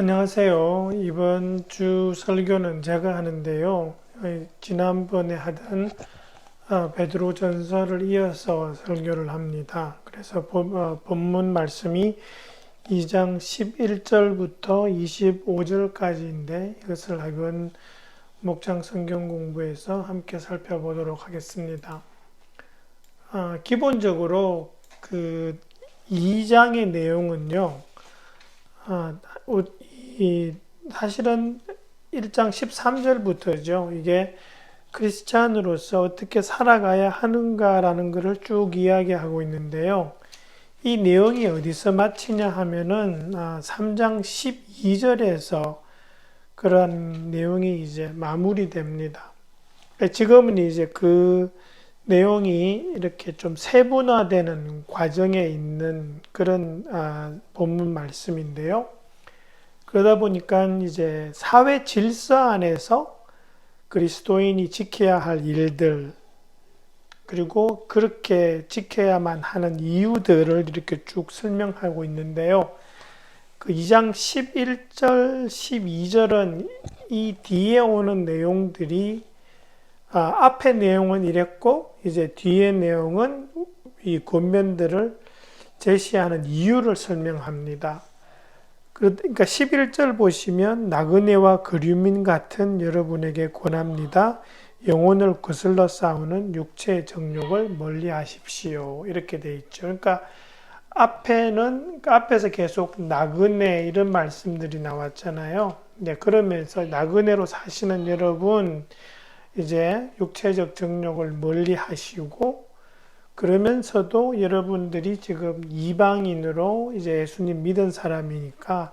안녕하세요. 이번 주 설교는 제가 하는데요. 어, 지난번에 하던 어, 베드로 전서를 이어서 설교를 합니다. 그래서 어, 본문 말씀이 2장 11절부터 25절까지인데 이것을 이번 목장 성경 공부에서 함께 살펴보도록 하겠습니다. 기본적으로 그 2장의 내용은요. 이 사실은 1장 13절부터죠. 이게 크리스찬으로서 어떻게 살아가야 하는가라는 것을 쭉 이야기하고 있는데요. 이 내용이 어디서 마치냐 하면은 3장 아, 12절에서 그런 내용이 이제 마무리됩니다. 지금은 이제 그 내용이 이렇게 좀 세분화되는 과정에 있는 그런 아, 본문 말씀인데요. 그러다 보니까 이제 사회 질서 안에서 그리스도인이 지켜야 할 일들, 그리고 그렇게 지켜야만 하는 이유들을 이렇게 쭉 설명하고 있는데요. 그 2장 11절, 12절은 이 뒤에 오는 내용들이 아, 앞의 내용은 이랬고 이제 뒤의 내용은 이 권면들을 제시하는 이유를 설명합니다. 그러니까 11절 보시면 나그네와 그류민 같은 여러분에게 권합니다. 영혼을 거슬러 싸우는 육체의 정욕을 멀리 하십시오. 이렇게 돼 있죠. 그러니까 앞에는 그러니까 앞에서 계속 나그네 이런 말씀들이 나왔잖아요. 네, 그러면서 나그네로 사시는 여러분 이제 육체적 정욕을 멀리 하시고 그러면서도 여러분들이 지금 이방인으로 이제 예수님 믿은 사람이니까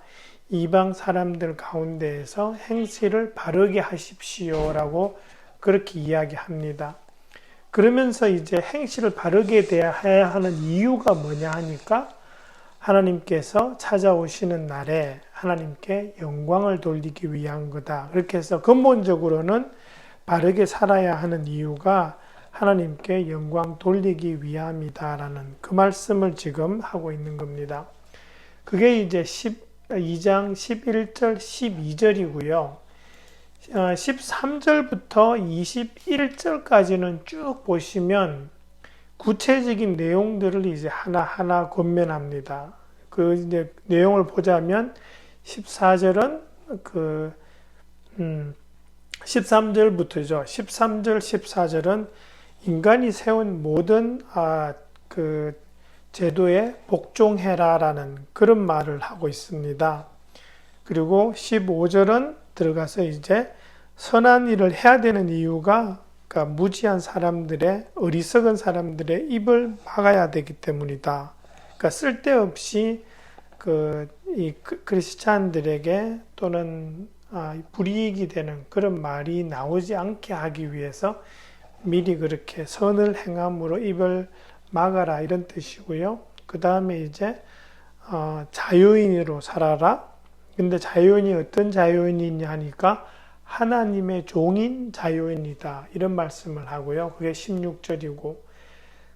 이방 사람들 가운데에서 행실을 바르게 하십시오라고 그렇게 이야기합니다. 그러면서 이제 행실을 바르게 해야 하는 이유가 뭐냐 하니까 하나님께서 찾아오시는 날에 하나님께 영광을 돌리기 위한 거다. 그렇게 해서 근본적으로는 바르게 살아야 하는 이유가 하나님께 영광 돌리기 위함이다라는 그 말씀을 지금 하고 있는 겁니다. 그게 이제 12장 11절 12절이고요. 13절부터 21절까지는 쭉 보시면 구체적인 내용들을 이제 하나하나 권면합니다. 그 이제 내용을 보자면 14절은 그, 음, 13절부터죠. 13절, 14절은 인간이 세운 모든 아, 그 제도에 복종해라라는 그런 말을 하고 있습니다. 그리고 15절은 들어가서 이제 선한 일을 해야 되는 이유가 그러니까 무지한 사람들의 어리석은 사람들의 입을 막아야 되기 때문이다. 그러니까 쓸데없이 그 이 크리스찬들에게 또는 아, 불이익이 되는 그런 말이 나오지 않게 하기 위해서 미리 그렇게 선을 행함으로 입을 막아라 이런 뜻이고요. 그 다음에 이제 어, 자유인으로 살아라. 근데 자유인이 어떤 자유인이냐 하니까 하나님의 종인 자유인이다. 이런 말씀을 하고요. 그게 16절이고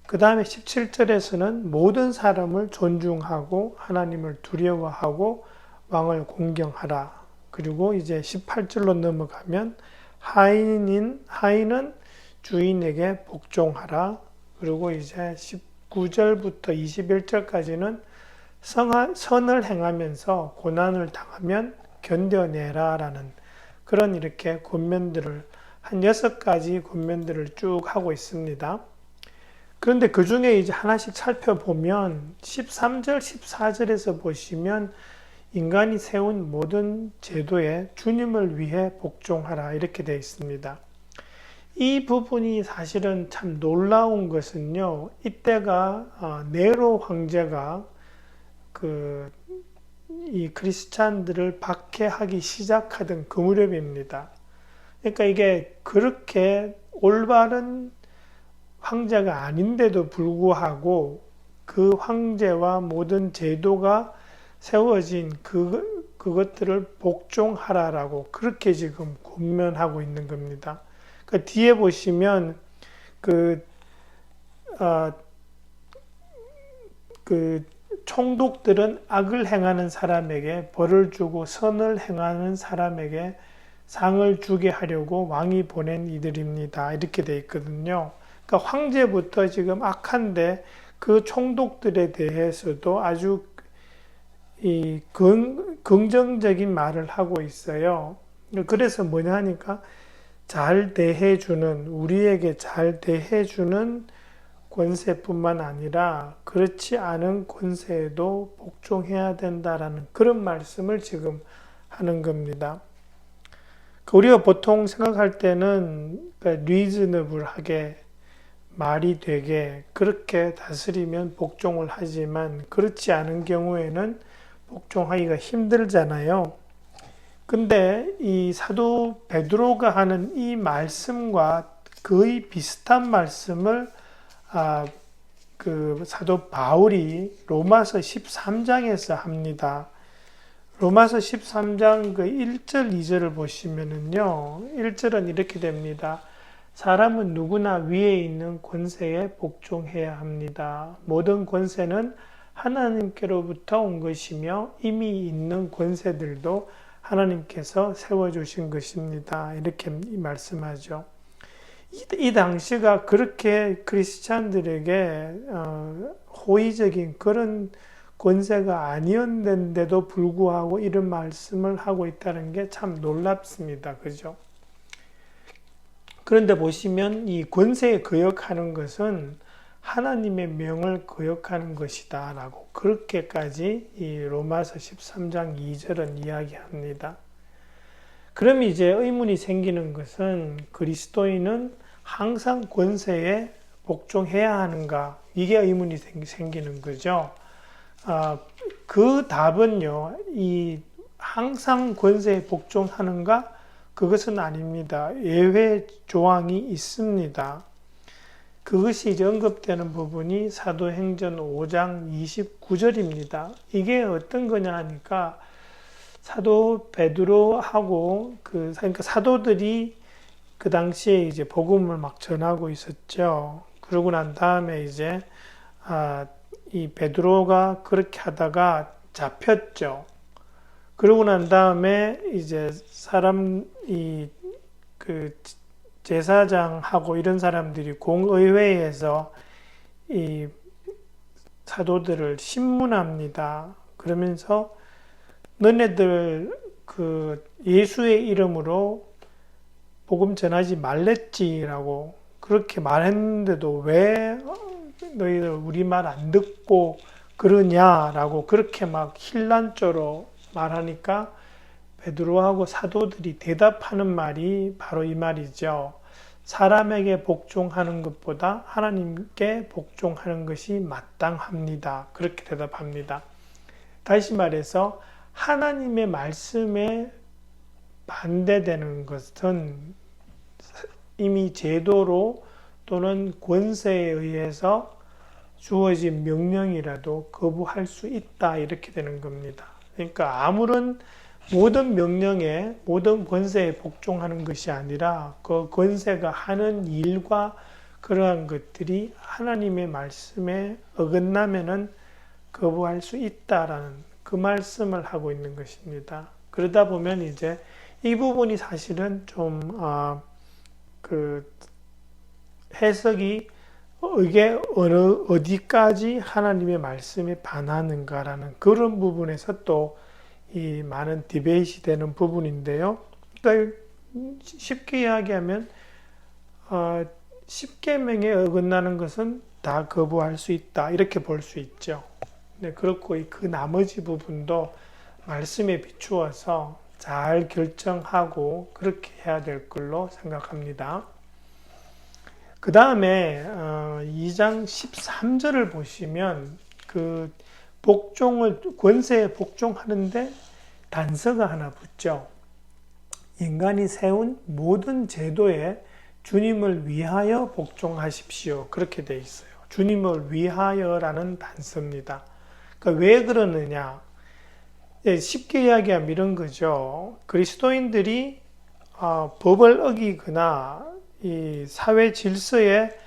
그 다음에 17절에서는 모든 사람을 존중하고 하나님을 두려워하고 왕을 공경하라. 그리고 이제 18절로 넘어가면 하인인 하인은 주인에게 복종하라. 그리고 이제 19절부터 21절까지는 선을 행하면서 고난을 당하면 견뎌내라 라는 그런 이렇게 권면들을 한 여섯 가지 권면들을 쭉 하고 있습니다. 그런데 그 중에 이제 하나씩 살펴보면 13절, 14절에서 보시면 인간이 세운 모든 제도에 주님을 위해 복종하라 이렇게 되어 있습니다. 이 부분이 사실은 참 놀라운 것은요. 이때가 어, 네로 황제가 그 이 크리스찬들을 박해하기 시작하던 그 무렵입니다. 그러니까 이게 그렇게 올바른 황제가 아닌데도 불구하고 그 황제와 모든 제도가 세워진 그, 그것들을 복종하라라고 그렇게 지금 권면하고 있는 겁니다. 그 뒤에 보시면 그, 어, 그 총독들은 악을 행하는 사람에게 벌을 주고 선을 행하는 사람에게 상을 주게 하려고 왕이 보낸 이들입니다. 이렇게 돼 있거든요. 그러니까 황제부터 지금 악한데 그 총독들에 대해서도 아주 이 긍, 긍정적인 말을 하고 있어요. 그래서 뭐냐 하니까 잘 대해주는 우리에게 잘 대해주는 권세뿐만 아니라 그렇지 않은 권세에도 복종해야 된다라는 그런 말씀을 지금 하는 겁니다. 그 우리가 보통 생각할 때는 리즈너블하게 말이 되게 그렇게 다스리면 복종을 하지만 그렇지 않은 경우에는 복종하기가 힘들잖아요. 근데 이 사도 베드로가 하는 이 말씀과 거의 비슷한 말씀을 아, 그 사도 바울이 로마서 13장에서 합니다. 로마서 13장 그 1절, 2절을 보시면은요, 1절은 이렇게 됩니다. 사람은 누구나 위에 있는 권세에 복종해야 합니다. 모든 권세는 하나님께로부터 온 것이며 이미 있는 권세들도 하나님께서 세워주신 것입니다. 이렇게 말씀하죠. 이, 이 당시가 그렇게 크리스찬들에게 어, 호의적인 그런 권세가 아니었는데도 불구하고 이런 말씀을 하고 있다는 게 참 놀랍습니다. 그죠? 그런데 보시면 이 권세에 거역하는 것은 하나님의 명을 거역하는 것이다 라고 그렇게까지 이 로마서 13장 2절은 이야기합니다. 그럼 이제 의문이 생기는 것은 그리스도인은 항상 권세에 복종해야 하는가? 이게 의문이 생기는 거죠. 아, 그 답은요, 이 항상 권세에 복종하는가? 그것은 아닙니다. 예외 조항이 있습니다. 그것이 언급되는 부분이 사도행전 5장 29절입니다. 이게 어떤 거냐 하니까 사도 베드로하고 그 그러니까 사도들이 그 당시에 이제 복음을 막 전하고 있었죠. 그러고 난 다음에 이제 아, 이 베드로가 그렇게 하다가 잡혔죠. 그러고 난 다음에 이제 사람 이그 제사장하고 이런 사람들이 공의회에서 이 사도들을 신문합니다. 그러면서 너네들 그 예수의 이름으로 복음 전하지 말랬지라고 그렇게 말했는데도 왜 너희들 우리 말 안 듣고 그러냐라고 그렇게 막 힐난조로 말하니까 베드로하고 사도들이 대답하는 말이 바로 이 말이죠. 사람에게 복종하는 것보다 하나님께 복종하는 것이 마땅합니다. 그렇게 대답합니다. 다시 말해서 하나님의 말씀에 반대되는 것은 이미 제도로 또는 권세에 의해서 주어진 명령이라도 거부할 수 있다 이렇게 되는 겁니다. 그러니까 아무런 모든 명령에 모든 권세에 복종하는 것이 아니라 그 권세가 하는 일과 그러한 것들이 하나님의 말씀에 어긋나면은 거부할 수 있다라는 그 말씀을 하고 있는 것입니다. 그러다 보면 이제 이 부분이 사실은 좀, 어, 그, 해석이 이게 어느, 어디까지 하나님의 말씀에 반하는가라는 그런 부분에서 또 이 많은 디베이시 되는 부분인데요. 그러니까 쉽게 이야기하면, 어, 십계명에 어긋나는 것은 다 거부할 수 있다. 이렇게 볼 수 있죠. 네, 그렇고 그 나머지 부분도 말씀에 비추어서 잘 결정하고 그렇게 해야 될 걸로 생각합니다. 그 다음에 2장 어, 13절을 보시면 그 복종을 권세에 복종하는데 단서가 하나 붙죠. 인간이 세운 모든 제도에 주님을 위하여 복종하십시오. 그렇게 돼 있어요. 주님을 위하여라는 단서입니다. 그러니까 왜 그러느냐? 예, 쉽게 이야기하면 이런 거죠. 그리스도인들이 어, 법을 어기거나 이 사회 질서에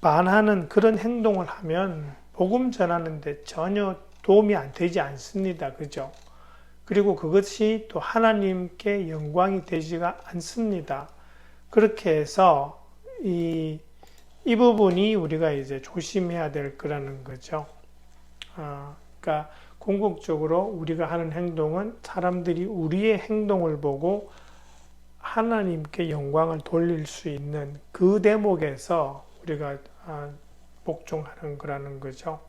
반하는 그런 행동을 하면 복음 전하는데 전혀 도움이 안 되지 않습니다. 그죠? 그리고 그것이 또 하나님께 영광이 되지가 않습니다. 그렇게 해서 이, 이 부분이 우리가 이제 조심해야 될 거라는 거죠. 아, 그러니까 궁극적으로 우리가 하는 행동은 사람들이 우리의 행동을 보고 하나님께 영광을 돌릴 수 있는 그 대목에서 우리가 아, 복종하는 거라는 거죠.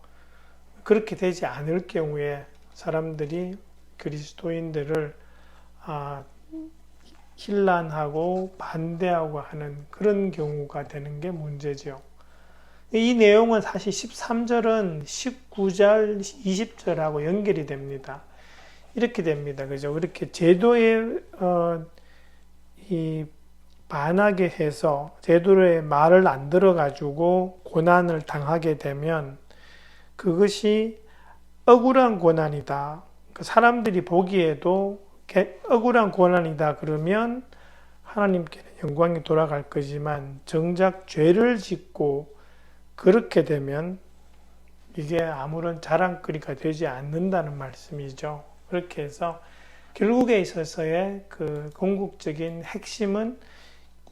그렇게 되지 않을 경우에 사람들이 그리스도인들을 아, 힐난하고 반대하고 하는 그런 경우가 되는 게 문제죠. 이 내용은 사실 13절은 19절, 20절하고 연결이 됩니다. 이렇게 됩니다. 그죠? 그렇게 제도에, 어, 이, 반하게 해서 제도의 말을 안 들어가지고 고난을 당하게 되면 그것이 억울한 고난이다. 그 사람들이 보기에도 억울한 고난이다. 그러면 하나님께는 영광이 돌아갈 거지만 정작 죄를 짓고 그렇게 되면 이게 아무런 자랑거리가 되지 않는다는 말씀이죠. 그렇게 해서 결국에 있어서의 그 궁극적인 핵심은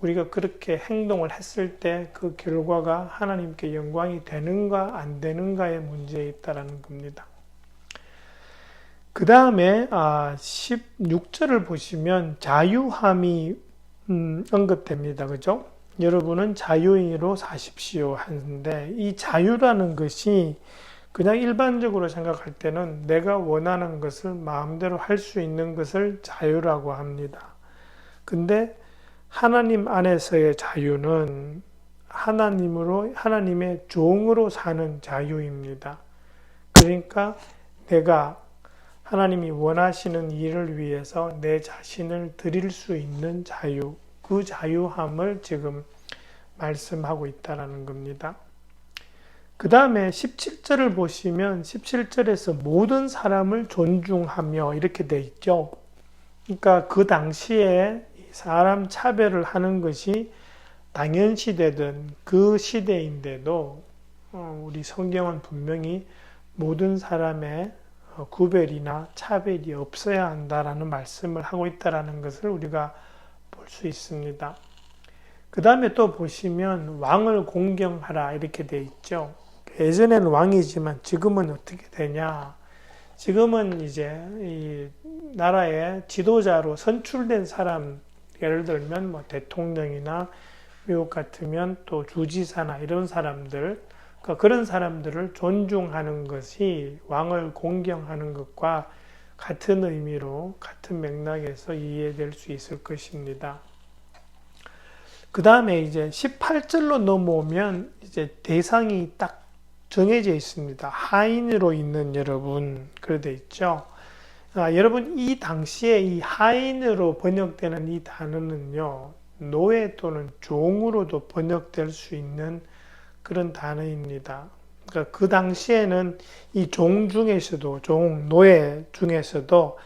우리가 그렇게 행동을 했을 때 그 결과가 하나님께 영광이 되는가 안 되는가의 문제에 있다라는 겁니다. 그 다음에 16절을 보시면 자유함이 음, 언급됩니다. 그죠? 여러분은 자유인으로 사십시오 하는데 이 자유라는 것이 그냥 일반적으로 생각할 때는 내가 원하는 것을 마음대로 할 수 있는 것을 자유라고 합니다. 근데 하나님 안에서의 자유는 하나님으로 하나님의 종으로 사는 자유입니다. 그러니까 내가 하나님이 원하시는 일을 위해서 내 자신을 드릴 수 있는 자유, 그 자유함을 지금 말씀하고 있다라는 겁니다. 그 다음에 17절을 보시면 17절에서 모든 사람을 존중하며 이렇게 돼 있죠. 그러니까 그 당시에 사람 차별을 하는 것이 당연시 되던 그 시대인데도 어, 우리 성경은 분명히 모든 사람의 어, 구별이나 차별이 없어야 한다라는 말씀을 하고 있다라는 것을 우리가 볼 수 있습니다. 그 다음에 또 보시면 왕을 공경하라 이렇게 돼 있죠. 예전에는 왕이지만 지금은 어떻게 되냐? 지금은 이제 이 나라의 지도자로 선출된 사람, 예를 들면 뭐 대통령이나 미국 같으면 또 주지사나 이런 사람들, 그러니까 그런 사람들을 존중하는 것이 왕을 공경하는 것과 같은 의미로 같은 맥락에서 이해될 수 있을 것입니다. 그 다음에 이제 18절로 넘어오면 이제 대상이 딱 정해져 있습니다. 하인으로 있는 여러분, 그래 돼 있죠. 아, 여러분, 이 당시에 이 하인으로 번역되는 이 단어는요, 노예 또는 종으로도 번역될 수 있는 그런 단어입니다. 그러니까 그 당시에는 이 종 중에서도, 종, 노예 중에서도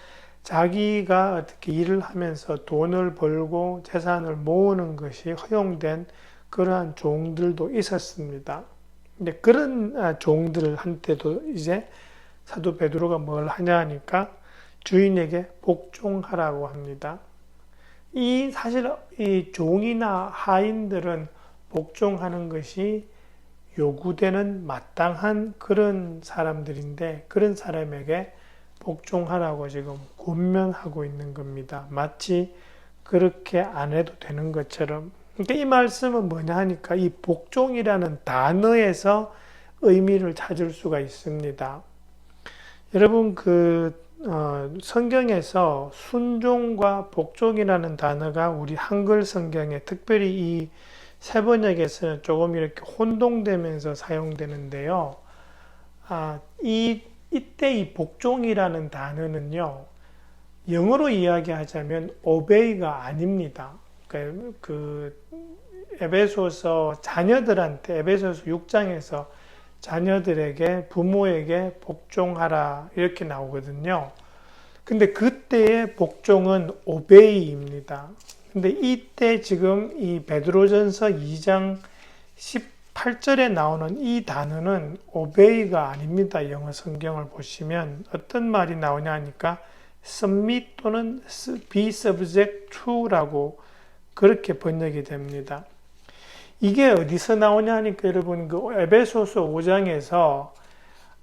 자기가 어떻게 일을 하면서 돈을 벌고 재산을 모으는 것이 허용된 그러한 종들도 있었습니다. 근데 그런 아, 종들한테도 이제 사도 베드로가 뭘 하냐 하니까 주인에게 복종하라고 합니다. 이 사실 이 종이나 하인들은 복종하는 것이 요구되는 마땅한 그런 사람들인데 그런 사람에게 복종하라고 지금 권면하고 있는 겁니다. 마치 그렇게 안 해도 되는 것처럼. 그러니까 이 말씀은 뭐냐 하니까 이 복종이라는 단어에서 의미를 찾을 수가 있습니다. 여러분 그 어, 성경에서 순종과 복종이라는 단어가 우리 한글 성경에 특별히 이 세 번역에서는 조금 이렇게 혼동되면서 사용되는데요. 아, 이 이때 이 복종이라는 단어는요, 영어로 이야기하자면 obey가 아닙니다. 그, 그 에베소서 자녀들한테 에베소서 6장에서 자녀들에게 부모에게 복종하라 이렇게 나오거든요. 근데 그때의 복종은 obey입니다. 근데 이때 지금 이 베드로전서 2장 8절에 나오는 이 단어는 obey가 아닙니다. 영어 성경을 보시면 어떤 말이 나오냐 하니까 submit 또는 be subject to라고 그렇게 번역이 됩니다. 이게 어디서 나오냐 하니까 여러분 그 에베소서 5장에서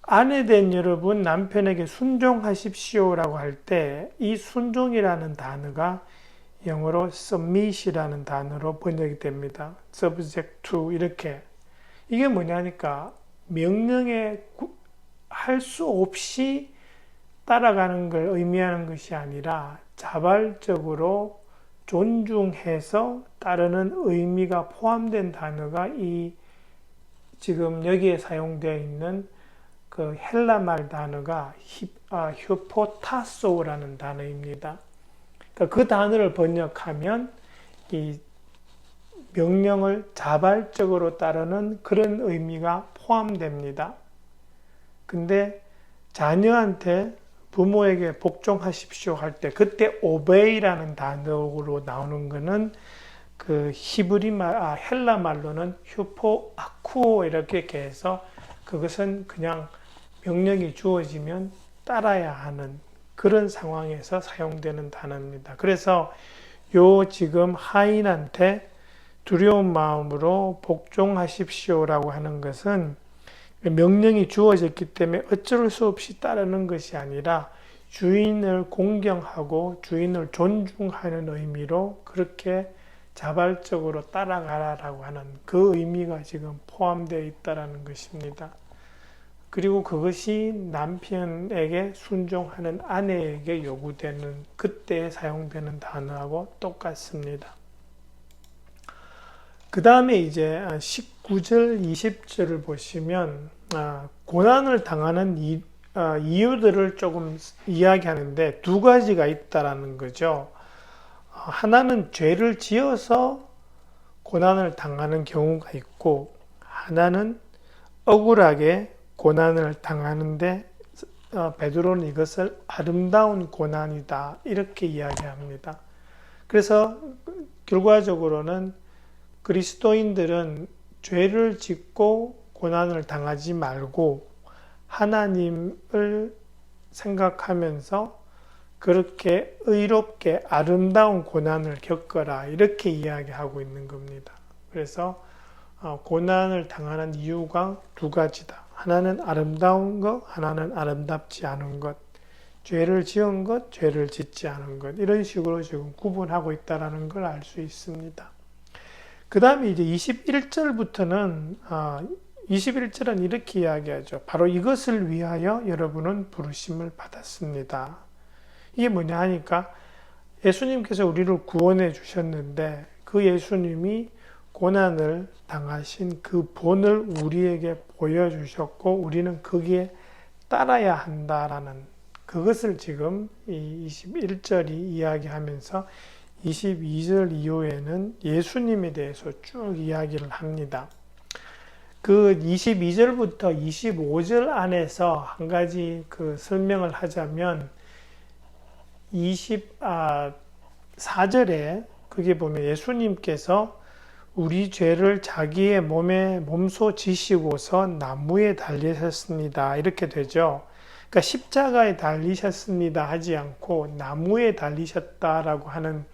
아내된 여러분 남편에게 순종하십시오라고 할 때 이 순종이라는 단어가 영어로 submit이라는 단어로 번역이 됩니다. subject to 이렇게 이게 뭐냐니까 명령에 할 수 없이 따라가는 걸 의미하는 것이 아니라 자발적으로 존중해서 따르는 의미가 포함된 단어가 이 지금 여기에 사용되어 있는 그 헬라 말 단어가 히, 아, 휴포타소라는 단어입니다. 그러니까 그 단어를 번역하면 이 명령을 자발적으로 따르는 그런 의미가 포함됩니다. 근데 자녀한테 부모에게 복종하십시오 할 때 그때 obey라는 단어로 나오는 거는 그 히브리 말, 아, 헬라 말로는 휴포 아쿠오 이렇게 해서 그것은 그냥 명령이 주어지면 따라야 하는 그런 상황에서 사용되는 단어입니다. 그래서 요 지금 하인한테 두려운 마음으로 복종하십시오라고 하는 것은 명령이 주어졌기 때문에 어쩔 수 없이 따르는 것이 아니라 주인을 공경하고 주인을 존중하는 의미로 그렇게 자발적으로 따라가라라고 하는 그 의미가 지금 포함되어 있다라는 것입니다. 그리고 그것이 남편에게 순종하는 아내에게 요구되는 그때 사용되는 단어하고 똑같습니다. 그 다음에 이제 19 절, 20절을 보시면 아, 고난을 당하는 이, 아, 이유들을 조금 이야기하는데 두 가지가 있다라는 거죠. 하나는 죄를 지어서 고난을 당하는 경우가 있고 하나는 억울하게 고난을 당하는데 어, 베드로는 이것을 아름다운 고난이다 이렇게 이야기합니다. 그래서 결과적으로는 그리스도인들은 죄를 짓고 고난을 당하지 말고 하나님을 생각하면서 그렇게 의롭게 아름다운 고난을 겪어라 이렇게 이야기하고 있는 겁니다. 그래서 어, 고난을 당하는 이유가 두 가지다. 하나는 아름다운 것, 하나는 아름답지 않은 것. 죄를 지은 것, 죄를 짓지 않은 것. 이런 식으로 지금 구분하고 있다는 걸 알 수 있습니다. 그 다음에 이제 21절부터는, 아, 21절은 이렇게 이야기하죠. 바로 이것을 위하여 여러분은 부르심을 받았습니다. 이게 뭐냐 하니까 예수님께서 우리를 구원해 주셨는데 그 예수님이 고난을 당하신 그 본을 우리에게 보여주셨고 우리는 거기에 따라야 한다라는 그것을 지금 이 21절이 이야기하면서 22절 이후에는 예수님에 대해서 쭉 이야기를 합니다. 그 22절부터 25절 안에서 한 가지 그 설명을 하자면 24절에 그게 보면 예수님께서 우리 죄를 자기의 몸에 몸소 지시고서 나무에 달리셨습니다. 이렇게 되죠. 그러니까 십자가에 달리셨습니다 하지 않고 나무에 달리셨다라고 하는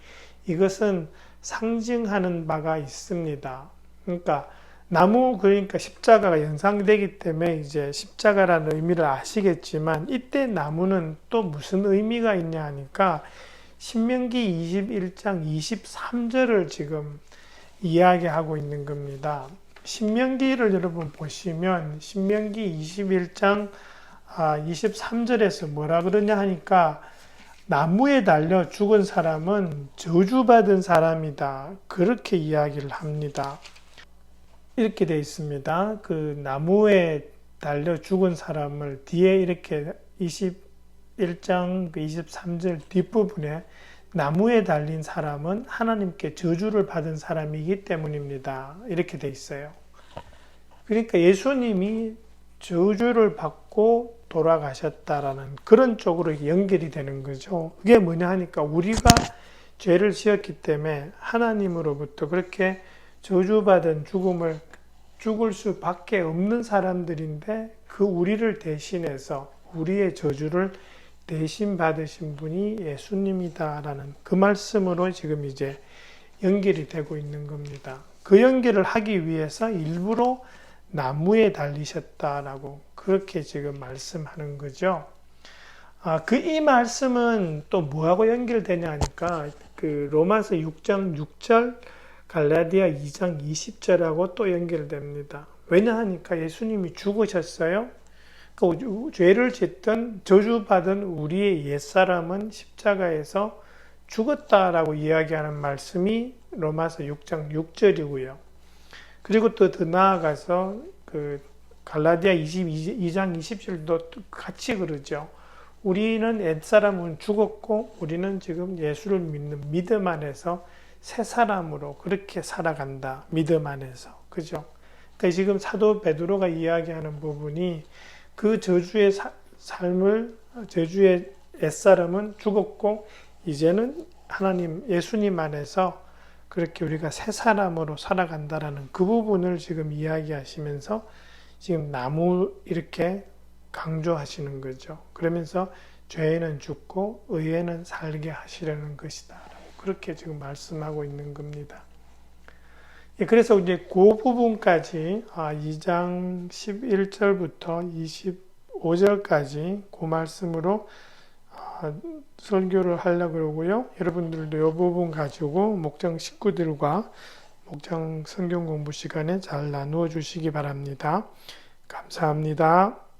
이것은 상징하는 바가 있습니다. 그러니까 나무 그러니까 십자가가 연상되기 때문에 이제 십자가라는 의미를 아시겠지만 이때 나무는 또 무슨 의미가 있냐 하니까 신명기 21장 23절을 지금 이야기하고 있는 겁니다. 신명기를 여러분 보시면 신명기 21장 23절에서 아, 뭐라 그러냐 하니까 나무에 달려 죽은 사람은 저주받은 사람이다. 그렇게 이야기를 합니다. 이렇게 되어 있습니다. 그 나무에 달려 죽은 사람을 뒤에 이렇게 21장 23절 그 뒷부분에 나무에 달린 사람은 하나님께 저주를 받은 사람이기 때문입니다. 이렇게 돼 있어요. 그러니까 예수님이 저주를 받고 돌아가셨다라는 그런 쪽으로 연결이 되는 거죠. 그게 뭐냐 하니까 우리가 죄를 지었기 때문에 하나님으로부터 그렇게 저주받은 죽음을 죽을 수밖에 없는 사람들인데 그 우리를 대신해서 우리의 저주를 대신 받으신 분이 예수님이다라는 그 말씀으로 지금 이제 연결이 되고 있는 겁니다. 그 연결을 하기 위해서 일부러 나무에 달리셨다라고 그렇게 지금 말씀하는 거죠. 아, 그 이 말씀은 또 뭐하고 연결되냐 하니까 그 로마서 6장 6절 갈라디아 2장 20절하고 또 연결됩니다. 왜냐 하니까 예수님이 죽으셨어요. 그 죄를 짓던 저주받은 우리의 옛사람은 십자가에서 죽었다라고 이야기하는 말씀이 로마서 6장 6절이고요. 그리고 또 더 나아가서 그 갈라디아 22장 20절도 같이 그러죠. 우리는 옛사람은 죽었고 우리는 지금 예수를 믿는 믿음 안에서 새 사람으로 그렇게 살아간다. 믿음 안에서. 그죠? 그러니까 지금 사도 베드로가 이야기하는 부분이 그 저주의 사, 삶을 저주의 옛사람은 죽었고 이제는 하나님 예수님 안에서 그렇게 우리가 새 사람으로 살아간다라는 그 부분을 지금 이야기하시면서 지금 나무 이렇게 강조하시는 거죠. 그러면서 죄에는 죽고 의에는 살게 하시려는 것이다. 그렇게 지금 말씀하고 있는 겁니다. 예, 그래서 이제 그 부분까지 2장 11절부터 25절까지 그 말씀으로 아, 설교를 하려고 그러고요. 여러분들도 이 부분 가지고 목장 식구들과 목장 성경 공부 시간에 잘 나누어 주시기 바랍니다. 감사합니다.